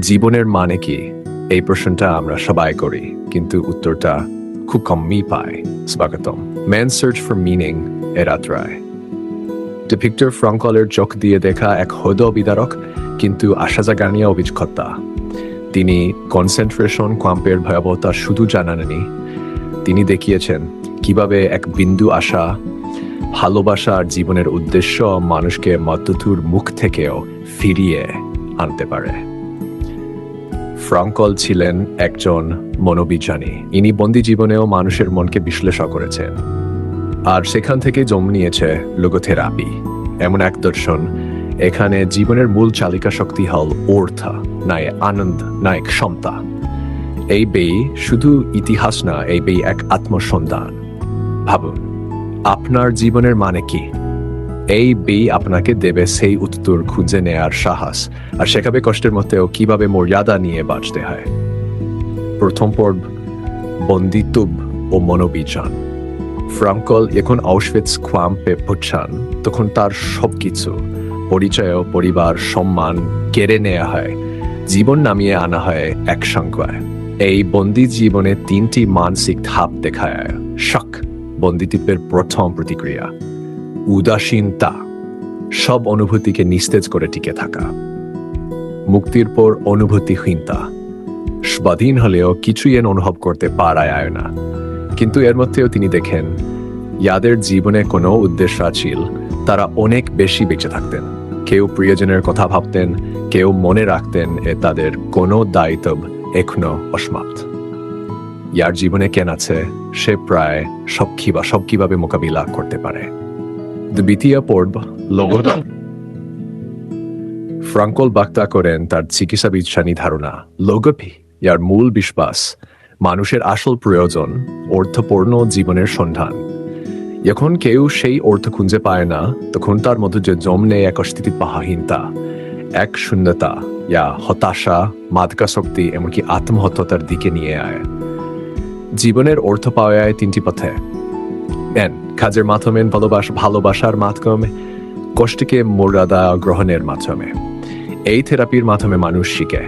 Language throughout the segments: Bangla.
জীবনের মানে কি? এই প্রশ্নটা আমরা সবাই করি, কিন্তু উত্তরটা খুব কমই পায় স্বাগতম। ম্যান সার্চ ফর মিনিং এর আত্রায়। ডিপিক্টর ফ্রঙ্কলের চোখ দিয়ে দেখা এক হদ বিদারক, কিন্তু আশা জাগানিয়া অভিজ্ঞতা। তিনি কনসেন্ট্রেশন ক্যাম্পের ভয়াবহতা শুধু জানাননি, তিনি দেখিয়েছেন কীভাবে এক বিন্দু আশা, ভালোবাসা আর জীবনের উদ্দেশ্য মানুষকে মধ্যতুর মুখ থেকেও ফিরিয়ে আনতে পারে। ফ্রাঙ্কল ছিলেন একজন মনোবিজ্ঞানী। ইনি বন্দি জীবনেও মানুষের মনকে বিশ্লেষণ করেছেন। আর সেখান থেকে জন্ম নিয়েছে লোগোথেরাপি, এমন এক দর্শন, এখানে জীবনের মূল চালিকা শক্তি হল অর্থ নাই আনন্দ, নাই ক্ষমতা। এই বই শুধু ইতিহাস না, এই বই এক আত্মসন্ধান। ভাবুন, আপনার জীবনের মানে কি? এই বই আপনাকে দেবে সেই উত্তর খুঁজে নেয়ার সাহস, আর শেখাবে কষ্টের মধ্যেও কীভাবে মর্যাদা নিয়ে বাঁচতে হয়। প্রথম পর্ব, বন্দিত্ব ও মনোবিজ্ঞান ফ্রাঙ্কল এখন আউশভিটস ক্বাম্পে পৌঁছান তখন তার সবকিছু, পরিচয় পরিবার, সম্মান কেড়ে নেওয়া হয়, জীবন নামিয়ে আনা হয় এক সংখ্যায় এই বন্দি জীবনে তিনটি মানসিক ধাপ দেখায় শক বন্দিত্বের প্রথম প্রতিক্রিয়া। উদাসীনতা সব অনুভূতিকে নিস্তেজ করে টিকে থাকা। মুক্তির পর অনুভূতিহীনতা স্বাধীন হলেও কিছুই এন অনুভব করতে পারায় আয় না। কিন্তু এর মধ্যেও তিনি দেখেন যাদের জীবনে কোনো উদ্দেশ্য ছিল তারা অনেক বেশি বেঁচে থাকতেন। কেউ প্রিয়জনের কথা ভাবতেন, কেউ মনে রাখতেন এ তাদের কোনো দায়িত্ব এখনও অসমাপ্ত। ইয়ার জীবনে কেন আছে সে প্রায় সব কিবা, সব কীভাবে মোকাবিলা করতে পারে? দ্বিতীয় পর্ব লগতা ফ্রাঙ্কল বাক্তা করেন তার চিকিৎসা বিজ্ঞানী ধারণা লোগপি ইয়ার মূল বিশ্বাস মানুষের আসল প্রয়োজন অর্থপূর্ণ জীবনের সন্ধান যখন কেউ সেই অর্থ খুঁজে পায় না তখন তার মধ্যে যে জমনে এক অস্থিতি পাহাহীনতা এক শূন্যতা ইয়া হতাশা মাদকাশক্তি এমনকি আত্মহত্যতার দিকে নিয়ে আয় জীবনের অর্থ পাওয়া যায় তিনটি পথে এন কাজের মাধ্যমে ভালোবাসা, ভালোবাসার মাধ্যমে, কষ্টকে মর্যাদা গ্রহণের মাধ্যমে। এই থেরাপির মাধ্যমে মানুষ শিখে।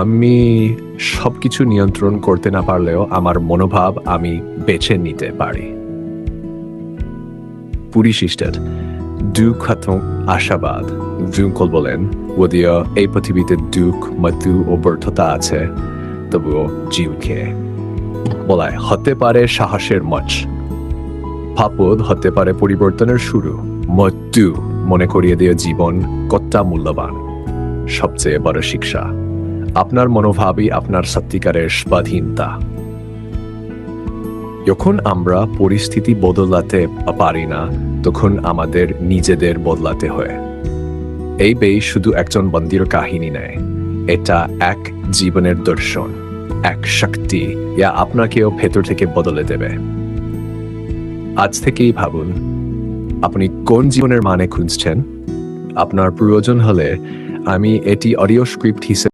আমি সবকিছু নিয়ন্ত্রণ করতে না পারলেও আমার মনোভাব আমি বেছে নিতে পারি। পুরী সিস্টার, দুঃখ এবং আশাবাদ। জুঙ্কল বলেন, যদিও এই পৃথিবীতে দুঃখ, মৃত্যু ও ব্যর্থতা আছে, তবুও জীবকে বলায় হতে পারে সাহসের মঞ্চ। ভাপদ হতে পারে পরিবর্তনের শুরু। মৃত্যু মনে করিয়ে দিয়ে জীবন কতটা মূল্যবান? সবচেয়ে বড় শিক্ষা, আপনার মনোভাবই আপনার সত্যিকারের স্বাধীনতা। যখন আমরা পরিস্থিতি বদলাতে পারি না, তখন আমাদের নিজেদের বদলাতে হয়। এই বই শুধু একজন বন্দির কাহিনী নেয়, এটা এক জীবনের দর্শন, এক শক্তি, যা আপনাকেও ভেতর থেকে বদলে দেবে। আজ থেকেই ভাবুন, আপনি কোন জীবনের মানে খুঁজছেন? আপনার প্রয়োজন হলে আমি এটি অডিও স্ক্রিপ্ট হিসেবে